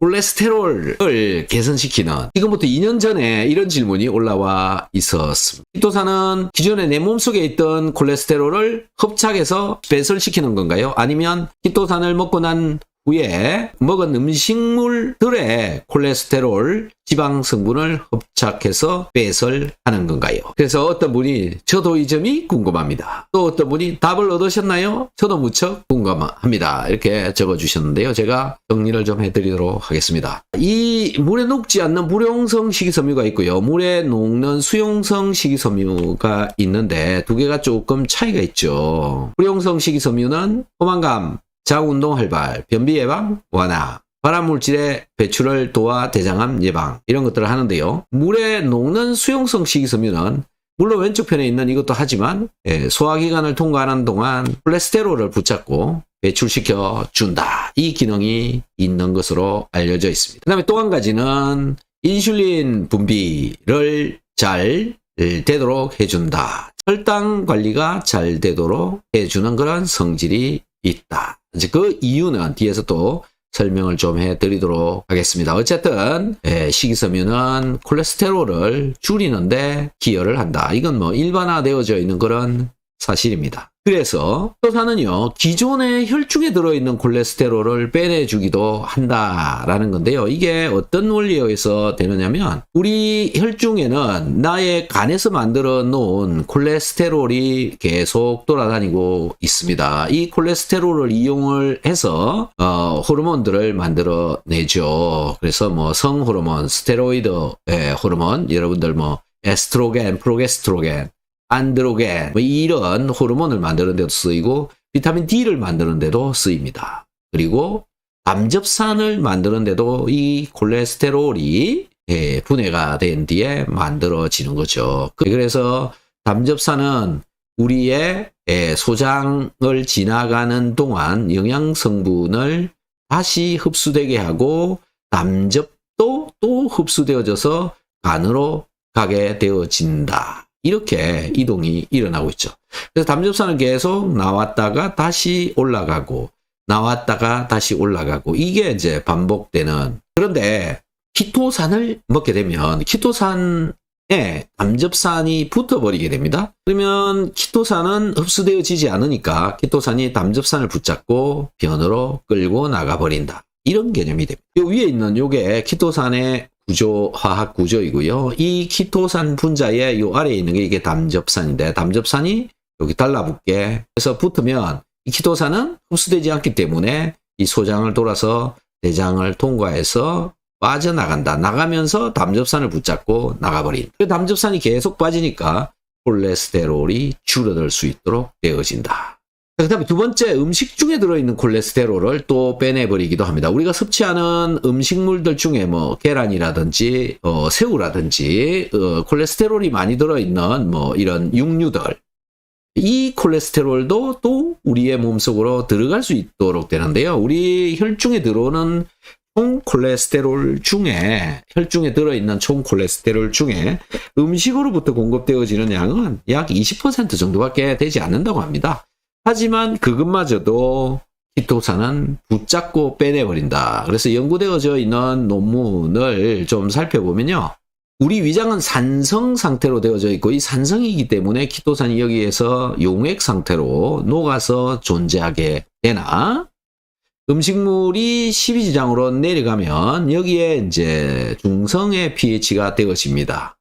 콜레스테롤을 개선시키는 지금부터 2년 전에 이런 질문이 올라와 있었습니다. 키토산은 기존에 내 몸속에 있던 콜레스테롤을 흡착해서 배설시키는 건가요? 아니면 키토산을 먹고 난 후에 먹은 음식물들의 콜레스테롤 지방 성분을 흡착해서 배설 하는 건가요? 그래서 어떤 분이 저도 이 점이 궁금합니다. 또 어떤 분이 답을 얻으셨나요? 저도 무척 궁금합니다. 이렇게 적어주셨는데요. 제가 정리를 좀 해드리도록 하겠습니다. 이 물에 녹지 않는 물용성 식이섬유가 있고요. 물에 녹는 수용성 식이섬유가 있는데 두 개가 조금 차이가 있죠. 물용성 식이섬유는 포만감, 자운동 활발, 변비 예방, 완화, 발암물질의 배출을 도와 대장암 예방 이런 것들을 하는데요. 물에 녹는 수용성 식이섬유는 물론 왼쪽 편에 있는 이것도 하지만 예, 소화기관을 통과하는 동안 콜레스테롤을 붙잡고 배출시켜 준다. 이 기능이 있는 것으로 알려져 있습니다. 그 다음에 또 한 가지는 인슐린 분비를 잘 되도록 해준다. 혈당 관리가 잘 되도록 해주는 그런 성질이 있다. 이제 그 이유는 뒤에서 또 설명을 좀 해드리도록 하겠습니다. 어쨌든 예, 식이섬유는 콜레스테롤을 줄이는데 기여를 한다. 이건 뭐 일반화되어져 있는 그런 사실입니다. 그래서 토산은요 기존의 혈중에 들어있는 콜레스테롤을 빼내주기도 한다라는 건데요. 이게 어떤 원리에 의해서 되느냐면 우리 혈중에는 나의 간에서 만들어 놓은 콜레스테롤이 계속 돌아다니고 있습니다. 이 콜레스테롤을 이용을 해서 어, 호르몬들을 만들어 내죠. 그래서 뭐 성호르몬, 스테로이드 예, 호르몬, 여러분들 뭐 에스트로겐, 프로게스트로겐 안드로겐 뭐 이런 호르몬을 만드는 데도 쓰이고 비타민 D를 만드는 데도 쓰입니다. 그리고 암접산을 만드는 데도 이 콜레스테롤이 예, 분해가 된 뒤에 만들어지는 거죠. 그래서 담접산은 우리의 예, 소장을 지나가는 동안 영양 성분을 다시 흡수되게 하고 담접도 또 흡수되어져서 간으로 가게 되어진다. 이렇게 이동이 일어나고 있죠. 그래서 담즙산은 계속 나왔다가 다시 올라가고 나왔다가 다시 올라가고 이게 이제 반복되는 그런데 키토산을 먹게 되면 키토산에 담즙산이 붙어버리게 됩니다. 그러면 키토산은 흡수되어지지 않으니까 키토산이 담즙산을 붙잡고 변으로 끌고 나가버린다. 이런 개념이 됩니다. 요 위에 있는 요게 키토산의 구조, 화학 구조이고요. 이 키토산 분자의 요 아래에 있는 게 이게 담접산인데, 담접산이 여기 달라붙게 해서 붙으면 이 키토산은 흡수되지 않기 때문에 이 소장을 돌아서 대장을 통과해서 빠져나간다. 나가면서 담접산을 붙잡고 나가버린. 그 담접산이 계속 빠지니까 콜레스테롤이 줄어들 수 있도록 되어진다. 그 다음에 두 번째 음식 중에 들어있는 콜레스테롤을 또 빼내버리기도 합니다. 우리가 섭취하는 음식물들 중에 뭐 계란이라든지 어, 새우라든지 어, 콜레스테롤이 많이 들어있는 뭐 이런 육류들 이 콜레스테롤도 또 우리의 몸속으로 들어갈 수 있도록 되는데요. 우리 혈중에 들어오는 총 콜레스테롤 중에 혈중에 들어있는 총 콜레스테롤 중에 음식으로부터 공급되어지는 양은 약 20% 정도밖에 되지 않는다고 합니다. 하지만 그것마저도 키토산은 붙잡고 빼내버린다. 그래서 연구되어져 있는 논문을 좀 살펴보면요. 우리 위장은 산성 상태로 되어져 있고 이 산성이기 때문에 키토산이 여기에서 용액 상태로 녹아서 존재하게 되나 음식물이 12지장으로 내려가면 여기에 이제 중성의 pH가 되어집니다.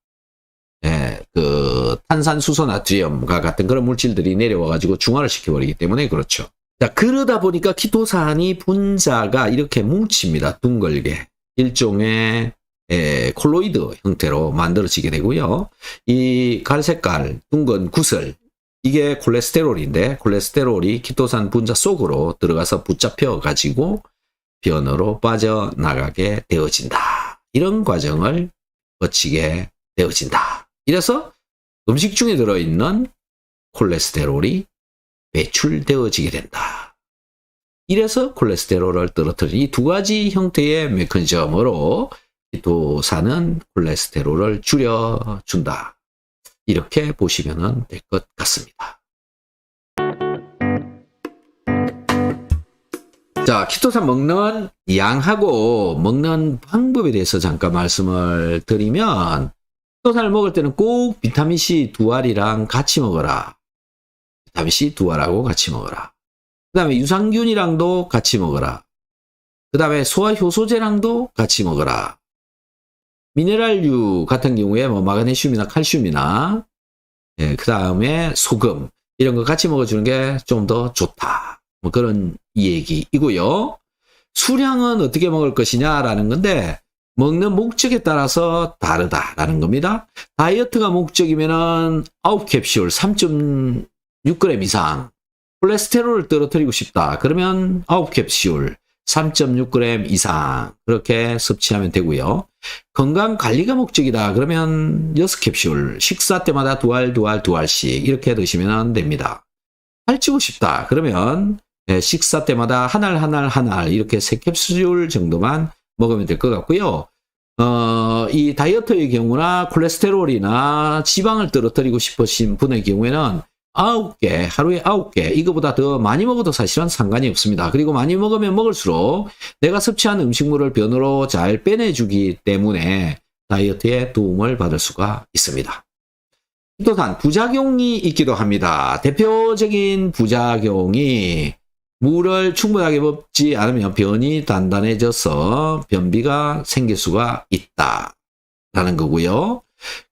예, 그 탄산수소 나트륨과 같은 그런 물질들이 내려와 가지고 중화를 시켜버리기 때문에 그렇죠. 자, 그러다 보니까 키토산이 분자가 이렇게 뭉칩니다. 둥글게. 일종의 에, 콜로이드 형태로 만들어지게 되고요. 이 갈색깔 둥근 구슬 이게 콜레스테롤인데 콜레스테롤이 키토산 분자 속으로 들어가서 붙잡혀 가지고 변으로 빠져나가게 되어진다. 이런 과정을 거치게 되어진다. 이래서 음식 중에 들어있는 콜레스테롤이 배출되어지게 된다. 이래서 콜레스테롤을 떨어뜨리는 이 두 가지 형태의 메커니즘으로 키토산은 콜레스테롤을 줄여준다. 이렇게 보시면 될 것 같습니다. 자, 키토산 먹는 양하고 먹는 방법에 대해서 잠깐 말씀을 드리면 키 토산을 먹을 때는 꼭 비타민C 두 알이랑 같이 먹어라. 비타민C 두 알하고 같이 먹어라. 그 다음에 유산균이랑도 같이 먹어라. 그 다음에 소화 효소제랑도 같이 먹어라. 미네랄류 같은 경우에 뭐 마그네슘이나 칼슘이나 예, 그 다음에 소금 이런 거 같이 먹어주는 게 좀 더 좋다. 뭐 그런 얘기이고요. 수량은 어떻게 먹을 것이냐라는 건데 먹는 목적에 따라서 다르다라는 겁니다. 다이어트가 목적이면은 9캡슐 3.6g 이상 콜레스테롤을 떨어뜨리고 싶다. 그러면 9캡슐 3.6g 이상 그렇게 섭취하면 되고요. 건강 관리가 목적이다. 그러면 6캡슐 식사 때마다 두 알, 두 알, 두 알씩 이렇게 드시면 됩니다. 살찌고 싶다. 그러면 예, 식사 때마다 한 알, 한 알, 한 알 이렇게 세 캡슐 정도만 먹으면 될 것 같고요. 어, 이 다이어트의 경우나 콜레스테롤이나 지방을 떨어뜨리고 싶으신 분의 경우에는 아홉 개, 하루에 아홉 개, 이거보다 더 많이 먹어도 사실은 상관이 없습니다. 그리고 많이 먹으면 먹을수록 내가 섭취한 음식물을 변으로 잘 빼내주기 때문에 다이어트에 도움을 받을 수가 있습니다. 또한 부작용이 있기도 합니다. 대표적인 부작용이 물을 충분하게 먹지 않으면 변이 단단해져서 변비가 생길 수가 있다라는 거고요.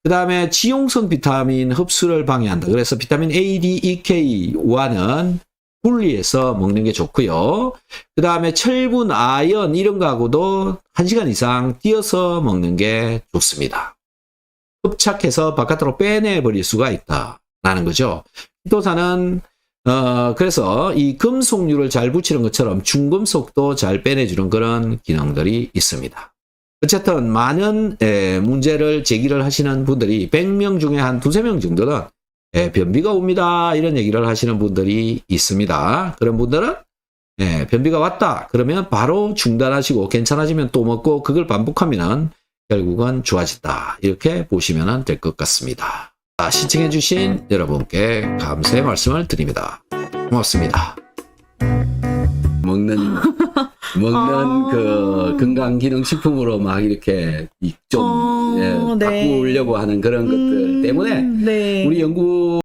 그 다음에 지용성 비타민 흡수를 방해한다. 그래서 비타민 A, D, E, K와는 분리해서 먹는 게 좋고요. 그 다음에 철분, 아연 이런 거하고도 1시간 이상 띄어서 먹는 게 좋습니다. 흡착해서 바깥으로 빼내버릴 수가 있다라는 거죠. 키토산은 어, 그래서 이 금속류를 잘 붙이는 것처럼 중금속도 잘 빼내주는 그런 기능들이 있습니다. 어쨌든 많은 에, 문제를 제기를 하시는 분들이 100명 중에 한 두세 명 정도는 에, 변비가 옵니다. 이런 얘기를 하시는 분들이 있습니다. 그런 분들은 예, 변비가 왔다. 그러면 바로 중단하시고 괜찮아지면 또 먹고 그걸 반복하면 결국은 좋아진다. 이렇게 보시면 될 것 같습니다. 자, 시청해주신 여러분께 감사의 말씀을 드립니다. 고맙습니다. 먹는 먹는 아. 그 건강 기능 식품으로 막 이렇게 이- 좀 어, 예, 네. 바꾸려고 하는 그런 것들 음, 때문에 네. 우리 연구